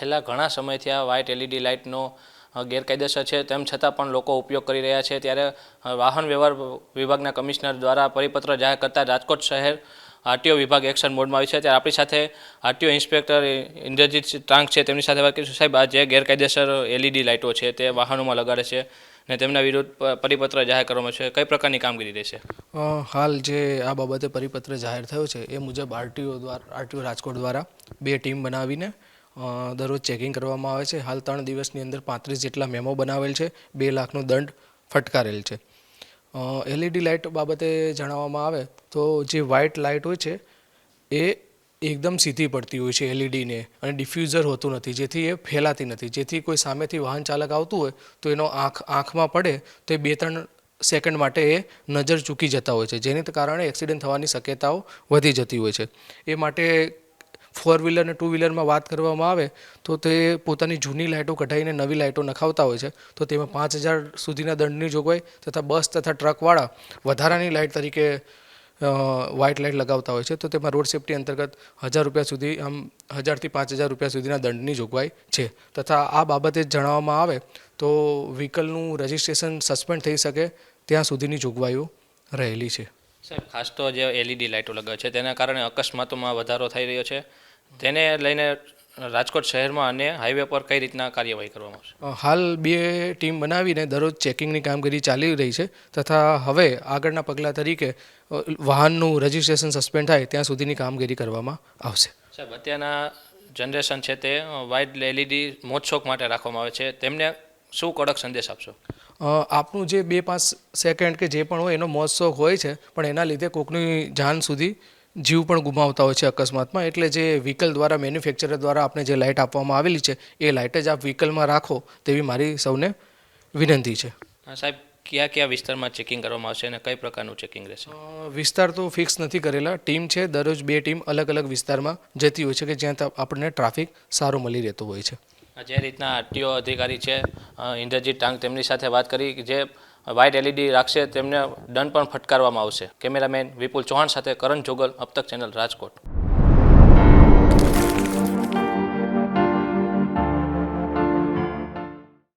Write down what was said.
છેલ્લા ઘણા સમયથી આ વ્હાઇટ એલઈડી લાઇટનો ગેરકાયદેસર છે. તેમ છતાં પણ લોકો ઉપયોગ કરી રહ્યા છે. ત્યારે વાહન વ્યવહાર વિભાગના કમિશનર દ્વારા પરિપત્ર જાહેર કરતા રાજકોટ શહેર આરટીઓ વિભાગ એક્શન મોડમાં આવી છે. ત્યારે આપણી સાથે આરટીઓ ઇન્સ્પેક્ટર ઇન્દ્રજીત ટાંક છે. તેમની સાથે વાત કરીશું. સાહેબ, આ જે ગેરકાયદેસર એલઈડી લાઇટો છે તે વાહનોમાં લગાડે છે ને તેમના વિરુદ્ધ પરિપત્ર જાહેર કરવામાં છે. કઈ પ્રકારની કામગીરી રહેશે? હાલ જે આ બાબતે પરિપત્ર જાહેર થયો છે એ મુજબ આરટીઓ દ્વારા, આરટીઓ રાજકોટ દ્વારા બે ટીમ બનાવીને દરરોજ ચેકિંગ કરવામાં આવે છે. હાલ ત્રણ દિવસની અંદર પાંત્રીસ જેટલા મેમો બનાવેલ છે. બે લાખનો દંડ ફટકારેલ છે. એલઈડી લાઇટ બાબતે જણાવવામાં આવે તો જે વ્હાઇટ લાઇટ હોય છે, એ એકદમ સીધી પડતી હોય છે એલઈડીને અને ડિફ્યુઝર હોતું નથી. જેથી એ ફેલાતી નથી. જેથી કોઈ સામેથી વાહન ચાલક આવતું હોય, તો એનો આંખ, આંખમાં પડે, તો એ બે ત્રણ સેકન્ડ માટે એ નજર ચૂકી જતા હોય છે. જેને કારણે એક્સિડન્ટ થવાની શક્યતાઓ વધી જતી હોય છે. એ માટે ફોર વ્હીલર અને ટુ વ્હીલરમાં વાત કરવામાં આવે, તો તે પોતાની જૂની લાઇટો કઢાઈને નવી લાઇટો નખાવતા હોય છે. તો તેમાં પાંચ હજાર સુધીના દંડની જોગવાઈ તથા બસ તથા ટ્રકવાળા વધારાની લાઇટ તરીકે વ્હાઇટ લાઇટ લગાવતા હોય છે. તો તેમાં રોડ સેફટી અંતર્ગત હજાર રૂપિયા સુધી, આમ હજારથી પાંચ હજાર રૂપિયા સુધીના દંડની જોગવાઈ છે. તથા આ બાબતે જણાવવામાં આવે, તો વ્હીકલનું રજિસ્ટ્રેશન સસ્પેન્ડ થઈ શકે ત્યાં સુધીની જોગવાઈઓ રહેલી છે. સાહેબ, ખાસ તો જે એલઈડી લાઇટો લગાવે છે, તેના કારણે અકસ્માતોમાં વધારો થઈ રહ્યો છે. તેને લઈને રાજકોટ શહેરમાં અને હાઈવે પર કઈ રીતના કાર્યવાહી કરવામાં આવશે? હાલ બે ટીમ બનાવીને દરરોજ ચેકિંગની કામગીરી ચાલી રહી છે તથા હવે આગળના પગલાં તરીકે વાહનનું રજિસ્ટ્રેશન સસ્પેન્ડ થાય ત્યાં સુધીની કામગીરી કરવામાં આવશે. સાહેબ અત્યારના જનરેશન છે તે વાઇટ એલઈડી મોજશોખ માટે રાખવામાં આવે છે. તેમને શું કડક સંદેશ આપશો? આપનું જે બે પાંચ સેકન્ડ કે જે પણ હોય એનો મોજ શોખ હોય છે પણ એના લીધે કોકની જાન સુધી જીવ પણ ગુમાવતા હોય છે અકસ્માતમાં. એટલે જે વ્હીકલ દ્વારા મેન્યુફેક્ચરર દ્વારા આપણે જે લાઇટ આપવામાં આવેલી છે એ લાઇટ જ આપ વ્હીકલમાં રાખો તેવી મારી સૌને વિનંતી છે. સાહેબ કયા કયા વિસ્તારમાં ચેકિંગ કરવામાં આવશે અને કઈ પ્રકારનું ચેકિંગ રહેશે? વિસ્તાર તો ફિક્સ નથી કરેલા. ટીમ છે દરરોજ બે ટીમ અલગ અલગ વિસ્તારમાં જતી હોય છે કે જ્યાં આપણને ટ્રાફિક સારો મળી રહેતો હોય છે. આ જે રીતના આરટીઓ અધિકારી છે ઇન્દ્રજીત ટાંગ તેમની સાથે વાત કરી જે વ્હાઇટ એલઈડી રાખશે, તેમને દંડ પણ ફટકારવામાં આવશે. કેમેરામેન વિપુલ ચૌહાણ સાથે કરણ જોગલ, અપતક ચેનલ રાજકોટ.